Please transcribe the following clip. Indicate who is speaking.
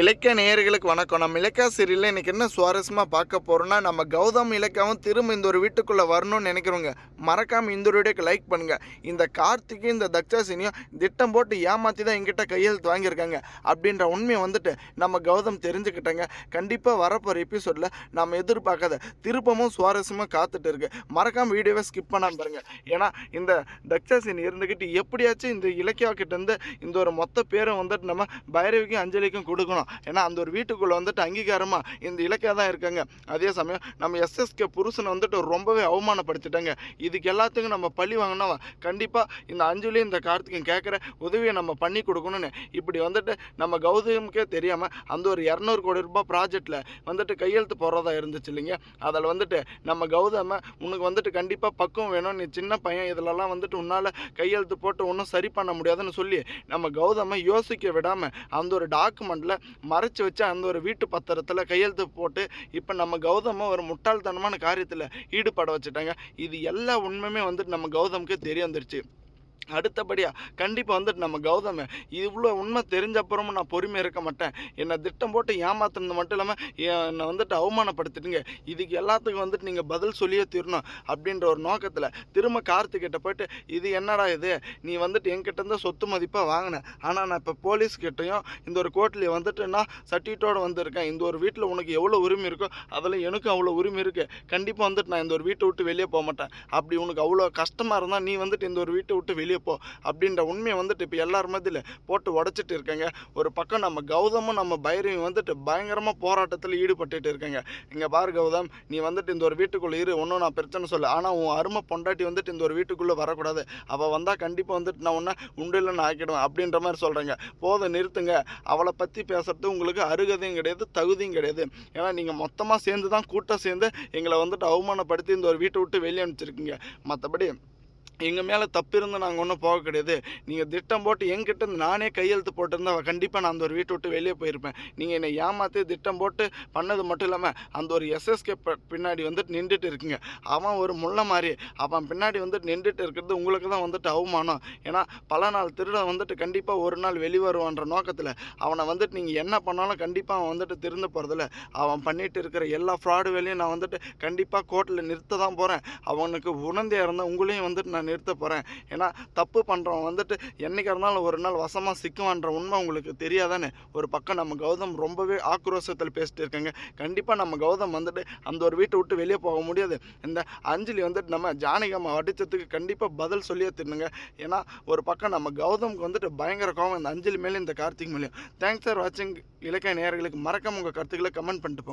Speaker 1: இலக்கிய நேயர்களுக்கு வணக்கம். நம்ம இலக்கிய சீரியலில் இன்றைக்கி என்ன சுவாரஸ்யமாக பார்க்க போகிறோன்னா நம்ம கௌதம் இலக்கியாவும் திரும்ப இந்த ஒரு வீட்டுக்குள்ளே வரணும்னு நினைக்கிறோங்க மறக்காமல் இந்த ஒரு வீடியோக்கு லைக் பண்ணுங்கள் இந்த கார்த்திக்கும் இந்த தக்ஷாசினியும் திட்டம் போட்டு ஏமாற்றி தான் எங்கிட்ட கையெழுத்து வாங்கியிருக்காங்க அப்படின்ற உண்மையை வந்துட்டு நம்ம கௌதம் தெரிஞ்சுக்கிட்டேங்க. கண்டிப்பாக வரப்போகிற எபிசோடில் நம்ம எதிர்பார்க்காத திருப்பமும் சுவாரஸ்யமாக காத்துட்டு இருக்கு. மறக்காமல் வீடியோவை ஸ்கிப் பண்ணாமல் பாருங்க. ஏன்னா இந்த தக்ஷாசினி இருந்துக்கிட்டு எப்படியாச்சும் இந்த இலக்கியாக்கிட்டேருந்து இந்த ஒரு மொத்த பேரை வந்துட்டு நம்ம பைரவிக்கும் அஞ்சலிக்கும் கொடுக்கணும். ஏன்னா அந்த ஒரு வீட்டுக்குள்ளே வந்துட்டு அங்கீகாரமாக இந்த இலக்கியா தான் இருக்காங்க. அதே சமயம் நம்ம எஸ்எஸ்கே புருஷனை வந்துட்டு ரொம்பவே அவமானப்படுத்திட்டாங்க. இதுக்கு எல்லாத்துக்கும் நம்ம பழி வாங்கினா கண்டிப்பாக இந்த அஞ்சலி இந்த கார்த்திகன் கேட்குற உதவியை நம்ம பண்ணி கொடுக்கணும்னு. இப்படி வந்துட்டு நம்ம கௌதமுக்கே தெரியாமல் அந்த ஒரு இரநூறு கோடி ரூபாய் ப்ராஜெக்டில் வந்துட்டு கையெழுத்து போடுறதா இருந்துச்சு இல்லைங்க. அதில் வந்துட்டு நம்ம கௌதம உனக்கு வந்துட்டு கண்டிப்பாக பக்குவம் வேணும் நீ சின்ன பையன் இதிலலாம் வந்துட்டு உன்னால் கையெழுத்து போட்டு ஒன்றும் சரி பண்ண முடியாதுன்னு சொல்லி நம்ம கௌதம யோசிக்க விடாமல் அந்த ஒரு டாக்குமெண்ட்டில் மறைச்சு வச்சு அந்த ஒரு வீட்டு பத்திரத்தில் கையெழுத்து போட்டு இப்போ நம்ம கௌதம ஒரு முட்டாள்தனமான காரியத்தில் ஈடுபட வச்சுட்டாங்க. இது எல்லா உண்மையுமே வந்துட்டு நம்ம கௌதமுக்கு தெரிய வந்துருச்சு. அடுத்தபடியாக கண்டிப்பாக வந்துட்டு நம்ம கௌதம இவ்வளோ உண்மை தெரிஞ்ச அப்புறமும் நான் பொறுமை இருக்க மாட்டேன். என்னை திட்டம் போட்டு ஏமாத்துனது மட்டும் இல்லாமல் என்னை வந்துட்டு அவமானப்படுத்திட்டுங்க. இதுக்கு எல்லாத்துக்கும் வந்துட்டு நீங்கள் பதில் சொல்லியே தீரணும் அப்படின்ற ஒரு நோக்கத்தில் திரும்ப கார்த்திகிட்ட போயிட்டு இது என்னடா இது? நீ வந்துட்டு என்கிட்ட இருந்து சொத்து மதிப்பாக வாங்கின. ஆனால் நான் இப்போ போலீஸ் கிட்டேயும் இந்த ஒரு கோர்ட்லேயே வந்துட்டு நான் சர்டிஃபிகேட்டோடு வந்திருக்கேன். இந்த ஒரு வீட்டில் உனக்கு எவ்வளோ உரிமை இருக்கோ அதில் எனக்கும் அவ்வளோ உரிமை இருக்குது கண்டிப்பாக வந்துட்டு நான் இந்த ஒரு வீட்டை விட்டு வெளியே போக மாட்டேன். அப்படி உனக்கு அவ்வளோ கஷ்டமாக இருந்தால் நீ வந்துட்டு இந்த ஒரு வீட்டை விட்டு வெளியே போ அப்படின்ற உண்மையை வந்துட்டு இப்போ எல்லார் மத்தியில் போட்டு உடச்சிட்டு இருக்கேங்க. ஒரு பக்கம் நம்ம கௌதமும் நம்ம பைரவியும் வந்துட்டு பயங்கரமாக போராட்டத்தில் ஈடுபட்டுட்டு இருக்கேங்க. இங்கே பார் கௌதம் நீ வந்துட்டு இந்த ஒரு வீட்டுக்குள்ளே இரு ஒன்றும் நான் பிரச்சனை சொல்ல ஆனால் உன் அருமை பொண்டாட்டி வந்துட்டு இந்த ஒரு வீட்டுக்குள்ளே வரக்கூடாது. அவள் வந்தால் கண்டிப்பாக வந்துட்டு நான் உன்னை உண்டு இல்லைன்னு ஆக்கிடுவேன் அப்படின்ற மாதிரி சொல்கிறேங்க போதும் நிறுத்துங்க. அவளை பற்றி பேசுறது உங்களுக்கு அருகதையும் கிடையாது தகுதியும் கிடையாது. ஏன்னா நீங்கள் மொத்தமாக சேர்ந்து தான் கூட்டம் சேர்ந்து எங்களை வந்துட்டு அவமானப்படுத்தி இந்த ஒரு வீட்டை விட்டு வெளியே அனுப்பிச்சிருக்கீங்க. மற்றபடி எங்கள் மேலே தப்பு இருந்து நாங்கள் ஒன்றும் போக கிடையாது. நீங்கள் திட்டம் போட்டு என்கிட்ட நானே கையெழுத்து போட்டிருந்தா கண்டிப்பாக நான் அந்த ஒரு வீட்டை விட்டு வெளியே போயிருப்பேன். நீங்கள் என்னை ஏமாற்றி திட்டம் போட்டு பண்ணது மட்டும் இல்லாமல் அந்த ஒரு எஸ்எஸ்கே பின்னாடி வந்துட்டு நின்றுட்டு இருக்குங்க. அவன் ஒரு முள்ள மாதிரி அவன் பின்னாடி வந்துட்டு நின்றுட்டு இருக்கிறது உங்களுக்கு தான் வந்துட்டு அவமானம். ஏன்னா பல நாள் திருடன் வந்துட்டு கண்டிப்பாக ஒரு நாள் வெளிவருவான்ற நோக்கத்தில் அவனை வந்துட்டு நீங்கள் என்ன பண்ணாலும் கண்டிப்பாக அவன் வந்துட்டு திருந்து போகிறதில்ல அவன் பண்ணிட்டு இருக்கிற எல்லா ஃப்ராடு வேலையும் நான் வந்துட்டு கண்டிப்பாக கோர்ட்டில் நிறுத்த தான் போகிறேன் அவனுக்கு உணர்ந்தே இருந்தால் உங்களையும் வந்துட்டு நான் நிறுத்த போகிறேன் ஏன்னா தப்பு பண்ணுறவன் வந்துட்டு என்றைக்கு இருந்தாலும் ஒரு நாள் வசமாக சிக்குவான்ற உண்மை உங்களுக்கு தெரியாதானே? ஒரு பக்கம் நம்ம கௌதம் ரொம்பவே ஆக்ரோஷத்தில் பேசிட்டு இருக்காங்க. கண்டிப்பாக நம்ம கௌதம் வந்துட்டு அந்த ஒரு வீட்டை விட்டு வெளியே போக முடியாது. இந்த அஞ்சலி வந்துட்டு நம்ம ஜானகம்மா அடித்ததுக்கு கண்டிப்பாக பதில் சொல்லியே தின்னுங்க ஏன்னா ஒரு பக்கம் நம்ம கௌதம்க்கு வந்துட்டு பயங்கர கோவம். இந்த அஞ்சலி மேலே இந்த கார்த்திக் மேலேயும். தேங்க்ஸ் ஃபார் வாட்சிங் இலக்கிய நேர்களுக்கு மறக்காம உங்கள் கருத்துக்களை கமெண்ட் பண்ணிட்டு போங்க.